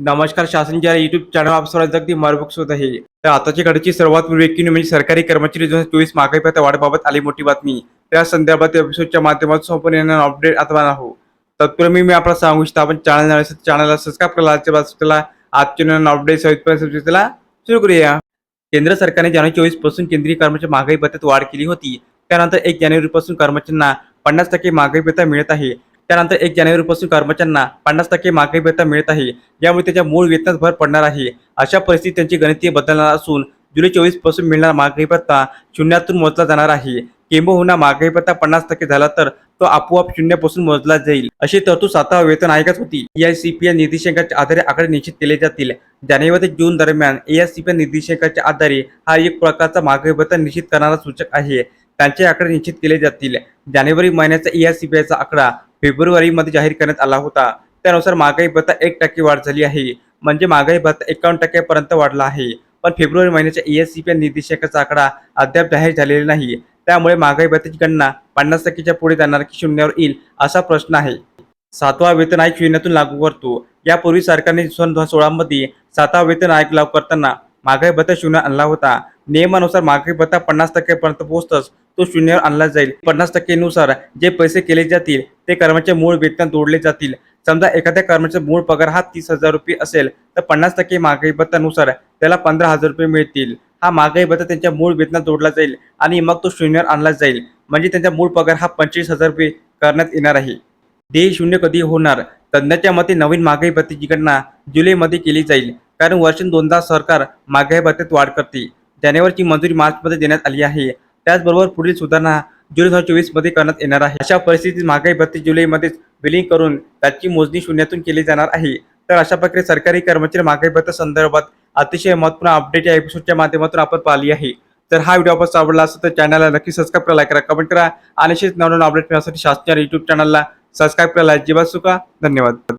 नमस्कार शासनच्या YouTube channel आप स्वराज अगदी मरबुक्स होत आहे. तर आताच्या घडची सर्वात वेगळी म्हणजे सरकारी कर्मचारी दोन हजार चोवीस महागाई वाढबाबत आली मोठी बातमी. त्या संदर्भात एपिसोडच्या माध्यमातून संपूर्ण येणार अपडेट आता आहोत. तत्पूर्वी मी आपला सांगू इच्छितो आपण चॅनल नव्हे चॅनलला सबस्क्राईब करा आजच्या बाजूला आजच्या नवीन अपडेट सहितपर्यंत सुरू करूया. केंद्र सरकारने जानेवारी चोवीसपासून केंद्रीय कर्मचारी महागाई भत्त्यात वाढ केली होती. त्यानंतर एक जानेवारी पासून कर्मचाऱ्यांना पन्नास टक्के महागाई भत्ता मिळत आहे. त्यानंतर एक जानेवारीपासून कर्मचाऱ्यांना पन्नास टक्के महागाई वेतन मिळत आहे. यामुळे त्याच्या मूळ वेतनात भर पडणार आहे. अशा परिस्थितीत त्यांची गणितीय बदलणार असून जुलै चोवीसपासून मिळणारा महागाई भत्ता शून्यातून मोजला जाणार आहे. किंबहुना महागाई भत्ता पन्नास टक्के झाला तर तो आपोआप शून्यापासून मोजला जाईल. अशी तरतूद सातवा वेतन आयोगात होती. एआयसीपीए निर्देशांकाच्या आधारे आकडे निश्चित केले जातील. जानेवारी ते जून दरम्यान एआयसीपीए निर्देशांकाच्या आधारे हा एक प्रकारचा महागाई भत्ता निश्चित करणारा सूचक आहे. त्यांचे आकडे निश्चित केले जातील. जानेवारी महिन्याचा एआयसीपीआयचा आकडा फेब्रुवारीमध्ये जाहीर करण्यात आला होता. त्यानुसार महागाई भत्ता एक टक्के वाढ झाली आहे. म्हणजे महागाई भत्ता एकावन्न टक्क्यापर्यंत वाढला आहे. पण फेब्रुवारी महिन्याच्या एएससीपी निर्देशकाचा आकडा अद्याप जाहीर झालेला नाही. त्यामुळे महागाई भत्त्याची गणना पन्नास टक्केच्या पुढे जाणार की शून्यावर येईल असा प्रश्न आहे. सातवा वेतन आयोग शून्यातून लागू करतो. यापूर्वी सरकारने सन दोन हजार सोळामध्ये सातवा वेतन आयोग लागू करताना महागाई भत्ता शून्य आणला होता. नियमानुसार महागाई भत्ता पन्नास टक्क्यापर्यंत पोहोचतच तो शून्यावर आणला जाईल. पन्नास टक्केनुसार जे पैसे केले जातील ते कर्मचारी मूळ वेतनात जोडले जातील. समजा एखाद्या कर्मचारी मूळ पगार हा तीस हजार रुपये असेल तर पन्नास टक्के महागाई भत्त्यानुसार त्याला पंधरा हजार रुपये मिळतील. हा महागाई भत्ता त्यांच्या मूळ वेतनात जोडला जाईल आणि मग तो शून्यावर आणला जाईल. म्हणजे त्यांचा मूळ पगार हा पंचवीस हजार रुपये करण्यात येणार आहे. ध्येय शून्य कधी होणार? तज्ज्ञाच्या मते नवीन महागाई भत्त्याची गणना जुलैमध्ये केली जाईल. कारण वर्षान दोनदा सरकार महागाई भत्त्यात वाढ करते. जानेवारीची मंजुरी मार्चमध्ये देण्यात आली आहे. त्याचबरोबर पुढील सुधारणा जुलै दोन हजार चोवीसमध्ये करण्यात येणार आहे. अशा परिस्थितीत महागाई भत्ते जुलैमध्येच बिलिंग करून त्याची मोजणी शून्यातून केली जाणार आहे. तर अशा प्रकारे सरकारी कर्मचारी महागाई भत्ता संदर्भात अतिशय महत्त्वपूर्ण अपडेट या एपिसोडच्या माध्यमातून आपण पाहिली आहे. तर हा व्हिडिओ आपण आवडला असेल तर चॅनलला नक्की सबस्क्राईब करा लाईक करा कमेंट करा आणि असेच नवनवीन अपडेट मिळण्यासाठी शासनाच्या युट्यूब चॅनलला सबस्क्राईब करायला अजिबात चुका धन्यवाद.